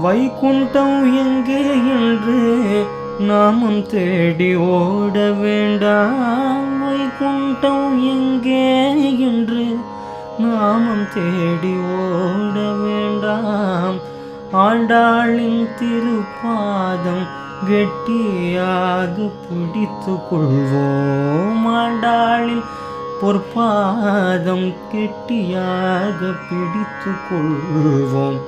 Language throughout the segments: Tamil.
வைகுண்டம் எங்கே என்று நாமும் தேடி ஓட வேண்டாம். வைகுண்டம் எங்கே என்று நாமும் தேடி ஓட வேண்டாம். ஆண்டாளின் திருப்பாதம் கெட்டியாக பிடித்து கொள்வோம். ஆண்டாளின் பொற்பாதம் கெட்டியாக பிடித்து கொள்வோம்.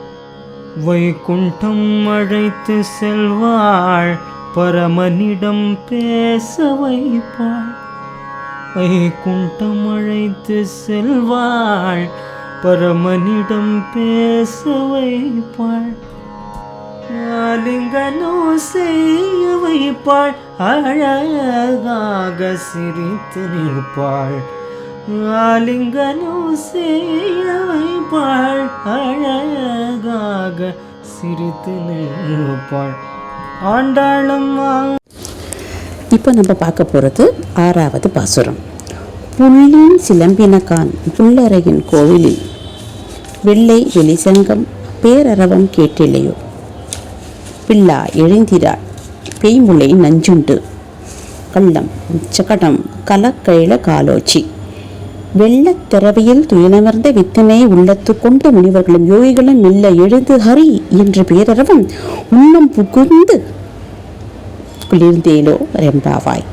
வைகுண்டம் அழைத்து செல்வாள் பரமனிடம் பேச வைப்பாள். வைகுண்டம் அழைத்து செல்வாள் பரமனிடம் பேச வைப்பாள். ஆலிங்கனோ செய்ய வைப்பாள் அழகாக சிரித்து நிற்பாள். ஆலிங்கனோ செய்யவைப்பாள் அழகாக சிரித்து நிற்பாள். ஆண்டாளம்மா இப்போ நம்ம பார்க்க போகிறது ஆறாவது பாசுரம். புள்ளின் சிலம்பினகான் புல்லறையின் கோவிலில் வெள்ளை வெளிசங்கம் பேரரவம் கேட்டிலையோ பிள்ளா எழுந்திரா பேய்முளை நஞ்சுண்டு. கள்ளம் சகடம் கலக்கையில காலோச்சி. வெள்ளத் திறவையில் துயனமர்ந்த வித்தனை உள்ளத்து கொண்ட முனிவர்களும் யோகிகளும் மெல்ல எழுந்து ஹரி என்று பேரறவும் உள்ளம் புகுந்து குளிர்ந்தேலோ ரெம்பாவாய்.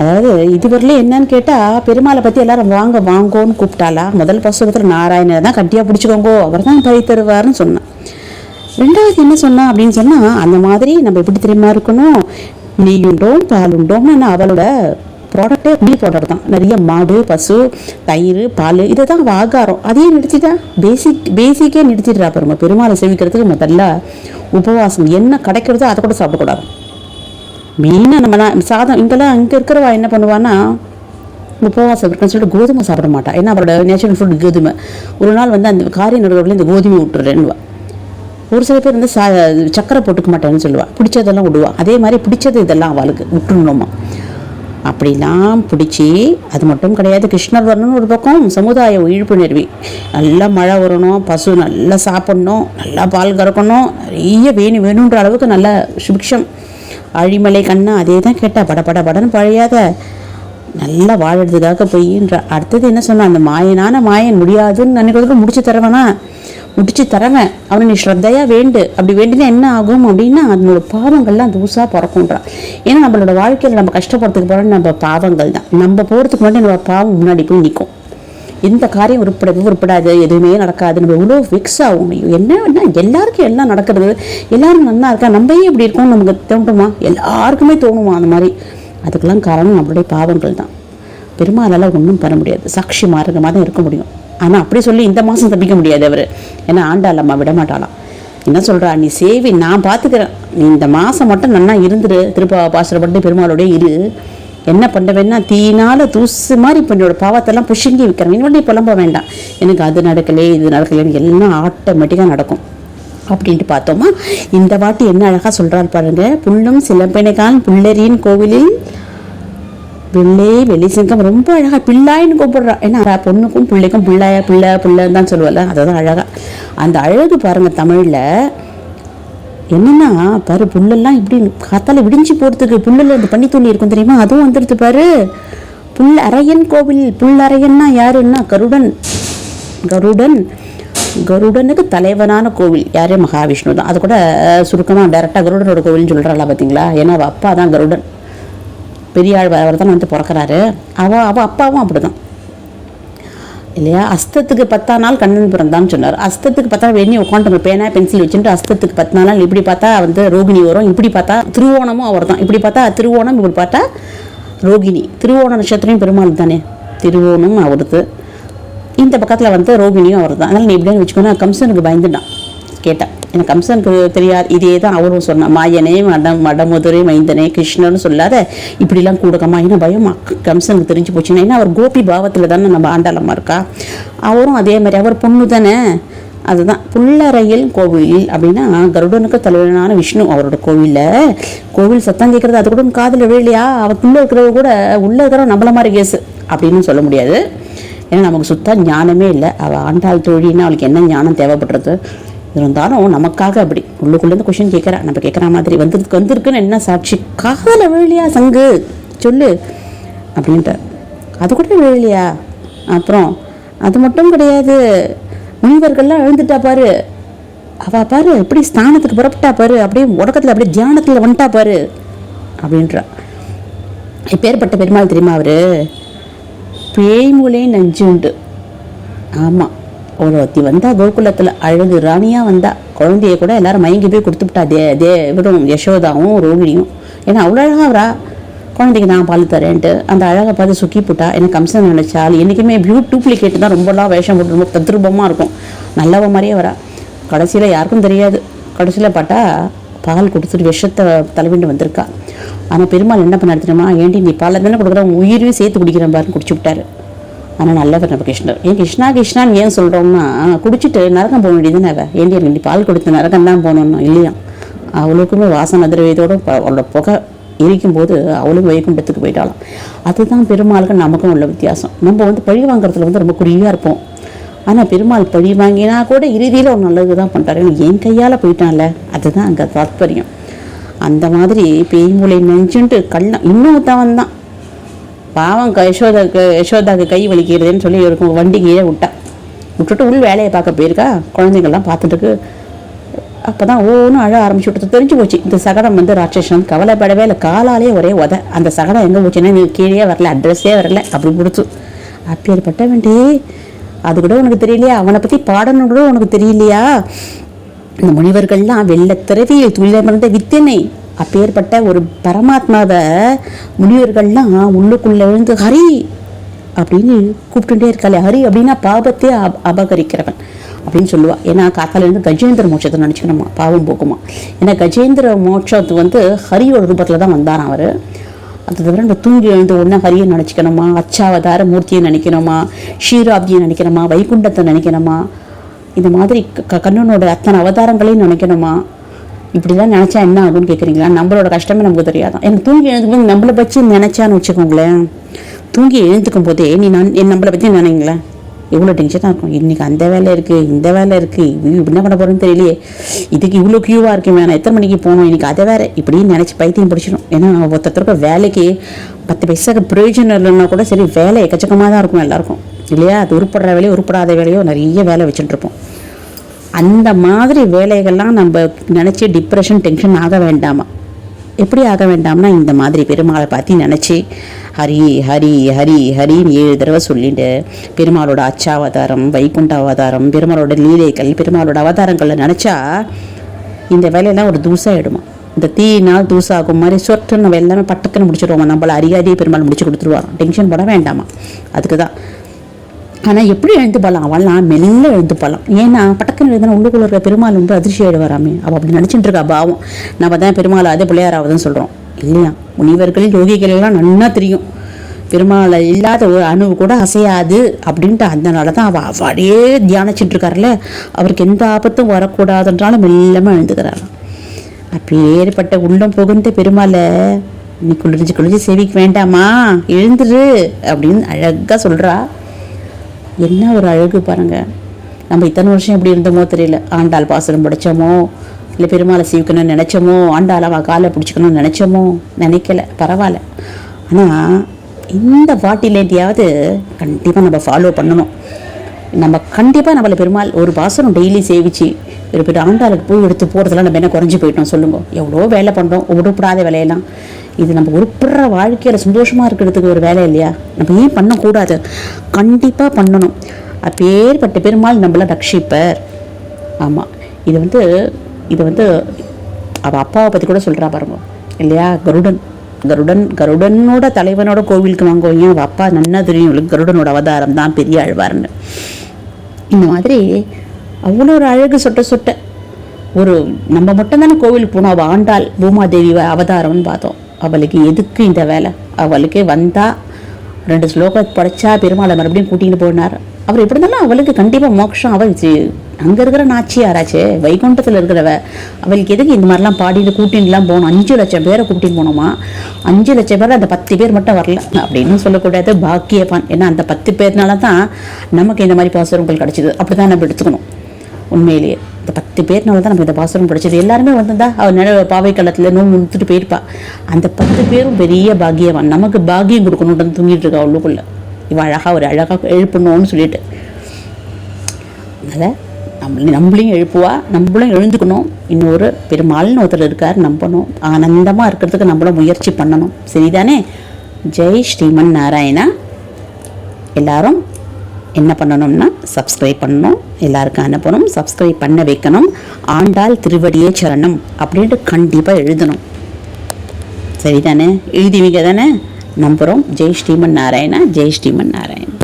அதாவது இதுவரையிலும் என்னன்னு கேட்டால் பெருமாளை பற்றி எல்லாரும் வாங்க வாங்கோன்னு கூப்பிட்டாளா? முதல் புஸ்தகத்தில் நாராயணரை தான் கட்டியாக பிடிச்சிக்கோங்கோ அவர் தான் பழி தருவார்னு சொன்னான். ரெண்டாவது என்ன சொன்னா அப்படின்னு சொன்னால் அந்த மாதிரி நம்ம எப்படி தெரியுமா இருக்கணும்? நீ உண்டோம் பால் உண்டோம்னு அவளோட ப்ராடக்டே மீ ப்ராடக்ட் தான். நிறைய மாடு பசு தயிர் பால் இதை தான் ஆகாரம் அதையே நிறுத்திட்டா பேசிக் பேசிக்கே நிறுத்திடுறா பாருங்க. பெருமாளை சேவிக்கிறதுக்கு முதல்ல உபவாசம். என்ன கிடைக்கிறதோ அதை கூட சாப்பிடக்கூடாது. மெயினாக நம்ம நான் சாதம் இங்கெல்லாம் இங்கே இருக்கிறவா என்ன பண்ணுவான்னா உபவாசம் இருக்குன்னு சொல்லிட்டு கோதுமை சாப்பிட மாட்டா. ஏன்னா அவரோட நேச்சுரல் ஃபுட் கோதுமை? ஒரு நாள் வந்து அந்த காரிய நடுவில் இந்த கோதுமை விட்டுறேன்னுவா ஒரு சில பேர் வந்து சா சக்கரை போட்டுக்க மாட்டேன்னு சொல்லுவாள் பிடிச்சதெல்லாம் விடுவா. அதே மாதிரி பிடிச்சது இதெல்லாம் அவளுக்கு. விட்டுணுமா அப்படிலாம் பிடிச்சி அது மட்டும் கிடையாது கிருஷ்ணர் வரணும்னு ஒரு பக்கம் சமுதாய விழிப்புணர்வு நல்லா மழை வரணும் பசு நல்லா சாப்பிடணும் நல்லா பால் கறக்கணும் நிறைய வேணும் வேணுன்ற அளவுக்கு நல்ல சுபிக்ஷம். அழிமலை கண்ணா அதே தான் கேட்டால் பட பட படன்னு பழையாத நல்லா வாழறதுக்காக போயின்ற அடுத்தது என்ன சொன்னால் அந்த மாயனான மாயன் முடியாதுன்னு நினைக்கிறதுக்கு முடிச்சு தரவனா? முடிச்சு தரவன். அவனை நீ ஸ்ரத்தையா வேண்டு. அப்படி வேண்டினா என்ன ஆகும் அப்படின்னா அதனோட பாவங்கள்லாம் தூசா பிறக்கும்ன்றான் ஏன்னா நம்மளோட வாழ்க்கையில் நம்ம கஷ்டப்படுறதுக்கு போகிற நம்ம பாவங்கள் தான். நம்ம போகிறதுக்கு முன்னாடி நம்ம பாவம் முன்னாடி போய் நிற்கும் எந்த காரியம் உருப்படாது உருப்படாது எதுவுமே நடக்காது. நம்ம இவ்வளோ ஃபிக்ஸ் ஆகும். என்ன எல்லாருக்கும் எல்லாம் நடக்கிறது. எல்லாரும் நல்லா இருக்கா? நம்ம ஏன் இப்படி இருக்கோம்னு நமக்கு தோன்றுமா எல்லாருக்குமே தோணுமா அந்த மாதிரி? அதுக்கெல்லாம் காரணம் நம்மளுடைய பாவங்கள் தான். பெருமாளால் ஒன்றும் பண்ண முடியாது. சாட்சி மார்க்கமாக தான் இருக்க முடியும். ஆனால் அப்படி சொல்லி இந்த மாதம் தப்பிக்க முடியாது அவர். ஏன்னா ஆண்டாள் அம்மா விட மாட்டாளாம் என்ன சொல்கிறா நீ சேவி நான் பார்த்துக்கிறேன் நீ இந்த மாதம் மட்டும் நல்லா இருந்துரு. திருப்பா பாசுரப்பட்டு பெருமாளோடய இரு. என்ன பண்ணுவேன்னா தீனால் தூசு மாதிரி இப்போ என்னோட பாவத்தெல்லாம் புஷங்கி வைக்கிறேன். இன்னொன்று புலம்ப வேண்டாம். எனக்கு அது நடக்கலே இது நடக்கலைன்னு எல்லாம் ஆட்டோமேட்டிக்காக நடக்கும். அப்படின்ட்டு பார்த்தோமா இந்த வாட்டி என்ன அழகாக சொல்கிறாள் பாருங்க. புல்லும் சிலம்பினைகான் புல்லரியின் கோவிலில் பிள்ளை வெளி சிங்கம் ரொம்ப அழகா பிள்ளாயின்னு கூப்பிடுறா. ஏன்னா பொண்ணுக்கும் பிள்ளைக்கும் பிள்ளைய பிள்ளை பிள்ளைன்னு தான் சொல்லுவல அதுதான் அழகா. அந்த அழகு பாருங்க தமிழ்ல. என்னன்னா பாரு புல்லெல்லாம் இப்படி காத்தால விடிஞ்சு போறதுக்கு புல்லில் இந்த பண்ணி துணி இருக்கும் தெரியுமா? அதுவும் வந்துடுது பாரு. புல் அரையன் கோவில் புல் அரையன்னா யாருன்னா? கருடன். கருடன். கருடனுக்கு தலைவனான கோவில். யாரே? மகாவிஷ்ணு தான் அது கூட சுருக்கமாக டைரெக்டாக கருடனோட கோவில்னு சொல்கிறாளா பார்த்தீங்களா ஏன்னா அவள் அப்பா தான் கருடன். பெரியாள் அவர் தான் வந்து பிறக்கிறாரு. அவள் அவள் அப்பாவும் அப்படிதான். இல்லையா? அஸ்தத்துக்கு பத்தா நாள் கண்ணன் பிறந்தான்னு சொன்னார். அஸ்தத்துக்கு பத்தா வெளியே உட்காந்து பேனா பென்சில் வச்சுட்டு அஸ்தத்துக்கு பத்து நாள் இப்படி பார்த்தா வந்து ரோகிணி வரும். இப்படி பார்த்தா திருவோணமும் அவர் தான் இப்படி பார்த்தா திருவோணம் இப்படி பார்த்தா ரோகிணி. திருவோண நட்சத்திரம் பெருமாள் தானே. திருவோணம் அவருது. இந்த பக்கத்தில் வந்து ரோகிணியும் அவர் தான் அதனால் நீ எப்படின்னு வச்சுக்கோன்னா கம்சனுக்கு பயந்துட்டான். கேட்டேன் எனக்கு கம்சனுக்கு தெரியாது. இதே தான் அவரும் சொன்னான் மாயனே மடம் மடமுதுரை மைந்தனே கிருஷ்ணன்னு சொல்லாத. இப்படிலாம் கூடக்கமா ஏன்னா பயம்? கம்சனுக்கு தெரிஞ்சு போச்சுன்னா ஏன்னா அவர் கோபி பாவத்தில் தானே நம்ம ஆண்டாளம்மா இருக்கா? அவரும் அதே மாதிரி. அவர் பொண்ணு தானே. அதுதான். புல்லறையில் கோவில் அப்படின்னா கருடனுக்கு தலைவனான விஷ்ணு அவரோட கோவிலில். கோவில் சத்தம் கேட்குறது அது கூட காதில் விழலையா? அவருக்குள்ளே இருக்கிறவங்க கூட உள்ளே இருக்கிற நம்மள மாதிரி கேஸு அப்படின்னு சொல்ல முடியாது. ஏன்னா நமக்கு சுத்தம் ஞானமே இல்லை. அவள் ஆண்டாள் தோழின்னா அவளுக்கு என்ன ஞானம் தேவைப்படுறது? இருந்தாலும் நமக்காக அப்படி. உள்ளுக்குள்ளேருந்து கொஷின் கேட்குறா. நம்ம கேட்குற மாதிரி வந்துருக்கு வந்திருக்குன்னு என்ன சாட்சி? காதல விழலையா சங்கு? சொல்லு. அப்படின்ட்டார். அது கூட விழலியா? அப்புறம் அது மட்டும் கிடையாது. முனிவர்கள்லாம் எழுந்துட்டா பாரு. அவள் பாரு எப்படி ஸ்தானத்துக்கு புறப்பட்டா பாரு. அப்படியே உடக்கத்தில் அப்படியே தியானத்தில் வந்துட்டா பாரு. அப்படின்றா. இப்பேற்பட்ட பெருமாள் தெரியுமா அவர்? பேய்மூலே நஞ்சு உண்டு. ஆமாம் ஒருத்தி வந்தா கோகுலத்தில் அழகு ராணியாக வந்தா குழந்தைய கூட எல்லாரும் மயங்கி போய் கொடுத்துட்டா தே தே இவரும் யசோதாவும் ரோகிணியும். ஏன்னா அவ்வளோ அழகாக வரா குழந்தைக்கு நான் பால் தரேன்ட்டு அந்த அழகை பார்த்து சுக்கி போட்டா எனக்கு கம்சன் நினைச்சால் என்றைக்குமே பியூ டூப்ளிகேட் தான் ரொம்பலாம் வேஷம் போட்டு ரொம்ப தத்ரூபமாக இருக்கும். நல்லவ மாதிரியே வரா. கடைசியில் யாருக்கும் தெரியாது. கடைசியில் பார்த்தா பால் கொடுத்துட்டு விஷத்தை தலைவிண்டு வந்திருக்கா. ஆனால் பெருமாள் என்ன பண்ணாரு தெரியுமா? ஏண்டி நீ பாலை தானே கொடுக்குற? உன் உயிரையும் சேர்த்து குடிக்கிறேன் பாருன்னு குடிச்சு விட்டாரு. ஆனால் நல்லவர் நம்ம கிருஷ்ணர். ஏன் கிருஷ்ணா கிருஷ்ணான்னு ஏன் சொல்கிறோம்னா குடிச்சிட்டு நரகம் போக வேண்டியதுன்னு அவ? ஏண்டி எனக்கு பால் கொடுத்து நரகம் தான் போகணும்னா இல்லையா? அவளுக்குமே வாசன திரவியத்தோடு அவளோட புகை இருக்கும்போது அவளும் வைகுண்டத்துக்கு போயிட்டாலும் அதுதான் பெருமாளுக்கு நமக்கும் உள்ள வித்தியாசம். நம்ம வந்து பழி வாங்குறதுல வந்து ரொம்ப குறியாக இருப்போம். ஆனால் பெருமாள் பழி வாங்கினா கூட இறுதியில் ஒரு நல்லது தான் பண்ணுறாரு என் கையால் போயிட்டான்ல. அதுதான் அங்கே தாத்பரியம். அந்த மாதிரி பேய்மூலை நெஞ்சுன்ட்டு கள்ளம் இன்னொருத்தவன் தான் பாவம் க- யசோதாக்கு யசோதாக்கு கை வலிக்கிறதுன்னு சொல்லி இருக்கும் வண்டி கீழே விட்டா. விட்டுட்டு உள் வேலையை பார்க்க போயிருக்கா? குழந்தைங்கள்லாம் பார்த்துட்டு அப்போ தான் ஒவ்வொன்றும் அழ ஆரம்பிச்சு விட்டு தெரிஞ்சு போச்சு. இந்த சகடம் வந்து ராட்சசன். கவலைப்படவே இல்லை. காலாலே ஒரே உத. அந்த சகடம் எங்கே போச்சுன்னா நீ கீழே வரல. அட்ரஸே வரல. அப்படி கொடுத்து. அப்பேற்பட்ட வேண்டி. அது கூட உனக்கு தெரியலையா? அவனை பற்றி பாடணும் கூட உனக்கு தெரியலையா? இந்த முனிவர்கள்லாம் வெள்ளத்திறவியில் துளிரமர்ந்த வித்தனை. அப்பேற்பட்ட ஒரு பரமாத்மாவை முனிவர்கள்லாம் உள்ளுக்குள்ள எழுந்து ஹரி அப்படின்னு கூப்பிட்டுட்டே இருக்காளே. ஹரி அப்படின்னா பாபத்தை அப அபகரிக்கிறவன் அப்படின்னு சொல்லுவா. ஏன்னா காத்தால இருந்து கஜேந்திர மோட்சத்தை நினச்சிக்கணுமா பாவம் போக்குமா ஏன்னா கஜேந்திர மோட்சத்து வந்து ஹரியோட ரூபத்தில் தான் வந்தான் அவர். அது தவிர இந்த தூங்கி எழுந்த உடனே ஹரியை நினச்சிக்கணுமா? அச்சாவதார மூர்த்தியை நினைக்கணுமா? ஷீராப்தியை நினைக்கணுமா? வைகுண்டத்தை நினைக்கணுமா? இந்த மாதிரி க- கண்ணனோட அத்தனை அவதாரங்களையும் நினைக்கணுமா? இப்படிலாம் நினச்சா என்ன ஆகும்னு கேட்குறீங்களா நம்மளோட கஷ்டமே நமக்கு தெரியாதான். எனக்கு தூங்கி எழுந்துக்கும் நம்மளை பற்றி நினச்சான்னு வச்சுக்கோங்களேன். தூங்கி எழுந்துக்கும் போதே நீ நான் என் நம்மளை பற்றி நினைங்களேன். எவ்வளோ டென்ஷனாக இருக்கும். இன்னைக்கு அந்த வேலை இருக்குது இந்த வேலை இருக்குது இது என்ன பண்ண போகிறேன்னு தெரியலையே. இதுக்கு இவ்வளோ க்யூவாக இருக்கு வேணாம். எத்தனை மணிக்கு போகணும்? இன்னைக்கு அதை வேற. இப்படின்னு நினச்சி பைத்தியம் பிடிச்சிடும் ஏன்னா ஒருத்தருக்கு வேலைக்கு பத்து பைசாக்கு பிரயோஜனம் இல்லைன்னா கூட சரி வேலை எக்கச்சக்கமாக தான் இருக்கும் எல்லாருக்கும். இல்லையா? அது உருப்படுற வேலையோ உருப்படாத வேலையோ நிறைய வேலை வச்சுட்டு இருப்போம். அந்த மாதிரி வேலைகள்லாம் நம்ம நினச்சி டிப்ரெஷன் டென்ஷன் ஆக வேண்டாமா? எப்படி ஆக வேண்டாம்னா இந்த மாதிரி பெருமாளை பார்த்து நினச்சி ஹரி ஹரி ஹரி ஹரின்னு ஏழு தடவை சொல்லிட்டு பெருமாளோட அச்சாவதாரம் வைகுண்ட அவதாரம் பெருமாளோட லீலைகள் பெருமாளோட அவதாரங்களை நினச்சா இந்த வேலையெல்லாம் ஒரு தூசாயிடுமா? இந்த தீயினால் தூசாகும் மாதிரி சொட்டு நம்ம எல்லாமே பட்டக்குன்னு முடிச்சிடுவோம் நம்மள அறியாதையே பெருமாள் முடிச்சு கொடுத்துருவாங்க டென்ஷன் போட வேண்டாமா? அதுக்கு தான் ஆனால் எப்படி எழுந்து போகலாம் அவள்லாம் மெல்ல எழுந்து போகலாம் ஏன்னா பட்டக்கன் எழுதுனா உள்ளுக்குள்ள இருக்கிற பெருமாள் ரொம்ப அதிர்ச்சி ஆயிடுவாராமே. அவள் அப்படி நினச்சிட்டு இருக்கா பாவம். நம்ம தான் பெருமாள் அதே பிள்ளையாராவதுன்னு சொல்கிறோம் இல்லையா? முனிவர்கள் யோகிகள் எல்லாம் நல்லா தெரியும். பெருமாளை இல்லாத ஒரு அணுவு கூட அசையாது அப்படின்ட்டு அதனால தான் அவள் அவளையே தியானிச்சுட்டு இருக்காருல்ல. அவருக்கு எந்த ஆபத்தும் வரக்கூடாதுன்றாலும் மெல்லமாக எழுந்துக்கிறாராம். அப்பேற்பட்ட உள்ளம் புகுந்த பெருமாளை நீ குளிர்ச்சி குளிர்ச்சி சேவிக்க வேண்டாமா? எழுந்துரு அப்படின்னு அழகாக சொல்கிறா என்ன ஒரு அழகு பாருங்க. நம்ம இத்தனை வருஷம் எப்படி இருந்தோமோ தெரியல. ஆண்டாள் பாசனம் படித்தோமோ இல்லை பெருமாளை சீவிக்கணும்னு நினச்சோமோ ஆண்டாள் அவள் காலை பிடிச்சிக்கணும்னு நினச்சோமோ நினைக்கல. பரவாயில்ல. ஆனால் இந்த பாட்டிலேட்டியாவது கண்டிப்பாக நம்ம ஃபாலோ பண்ணணும். நம்ம கண்டிப்பாக நம்மளை பெருமாள் ஒரு பாசனம் டெய்லி சேவிச்சு ஒரு பெரிய ஆண்டாளுக்கு பூ எடுத்து போகிறதுலாம் நம்ம என்ன குறைஞ்சி போயிட்டோம் சொல்லுங்க. எவ்வளோ வேலை பண்ணுறோம் உருப்படாத வேலையெல்லாம். இது நம்ம உருப்படுற வாழ்க்கையில் சந்தோஷமாக இருக்கிறதுக்கு ஒரு வேலை இல்லையா? நம்ம ஏன் பண்ணக்கூடாது? கண்டிப்பாக பண்ணணும். அப்பேற்பட்ட பெருமாள் நம்மள ரட்சிப்பர். ஆமாம் இது வந்து இது வந்து அவள் அப்பாவை பற்றி கூட சொல்கிறா பாருங்க. இல்லையா? கருடன். கருடன் கருடனோட தலைவனோட கோவிலுக்கு வாங்குவீங்க அவள் அப்பா நன்னா தெரியும் கருடனோட அவதாரம் தான் பெரிய ஆழ்வார்னு. இந்த மாதிரி அவ்வளோ ஒரு அழகு சொட்ட சொட்ட. ஒரு நம்ம மட்டும் தானே கோவிலுக்கு போனோம். அவள் ஆண்டாள் பூமாதேவி அவதாரம்னு பார்த்தோம். அவளுக்கு எதுக்கு இந்த வேலை? அவளுக்கு வந்தால் ரெண்டு ஸ்லோகம் படிச்சா பெருமாளை மறுபடியும் கூட்டிகிட்டு போனார். அவர் எப்படி இருந்தாலும் அவளுக்கு கண்டிப்பாக மோட்சம். அவள் அங்கே இருக்கிற நாச்சியாராச்சு வைகுண்டத்தில் இருக்கிறவ. அவளுக்கு எதுக்கு இந்த மாதிரிலாம் பாடிட்டு கூட்டின்லாம் போகணும்? அஞ்சு லட்சம் பேரை கூட்டின்னு போனோமா அஞ்சு லட்சம் பேர் அந்த பத்து பேர் மட்டும் வரல அப்படின்னு சொல்லக்கூடாது. பாக்கியப்பான் ஏன்னா அந்த பத்து பேர்னால தான் நமக்கு இந்த மாதிரி பாசுரங்கள் கிடச்சிது. அப்படி தான் நம்ம எடுத்துக்கணும். உண்மையிலேயே. இந்த பத்து பேர்னால தான் நம்ம இந்த பாசுரம் படிச்சது எல்லாருமே வந்திருந்தா அவள் நில பாவை காலத்தில் நோம்பு முத்துட்டு போயிருப்பா. அந்த பத்து பேரும் பெரிய பாக்கியவான். நமக்கு பாக்கியம் கொடுக்கணுன்றது தூங்கிட்டு இருக்கா உள்ளுக்குள்ளே. இவன் அழகாக ஒரு அழகாக எழுப்பணும்னு சொல்லிட்டு. அதனால் நம்ம நம்மளையும் எழுப்புவா நம்மளும் எழுந்துக்கணும். இன்னொரு பெருமாள்னு ஒருத்தர் இருக்கார் நம்பணும். ஆனந்தமாக இருக்கிறதுக்கு நம்மளும் முயற்சி பண்ணணும். சரிதானே? ஜெய் ஸ்ரீமன் நாராயணா எல்லாரும் என்ன பண்ணணும்னா சப்ஸ்கிரைப் பண்ணணும். எல்லாருக்கும் அனுப்பணும். சப்ஸ்கிரைப் பண்ண வைக்கணும். ஆண்டாள் திருவடியே சரணம் அப்படின்ட்டு கண்டிப்பாக எழுதணும். சரிதானே? எழுதிவிங்க தானே நம்புகிறோம் ஜெய் ஸ்ரீமன் நாராயணா ஜெய் ஸ்ரீமன் நாராயண்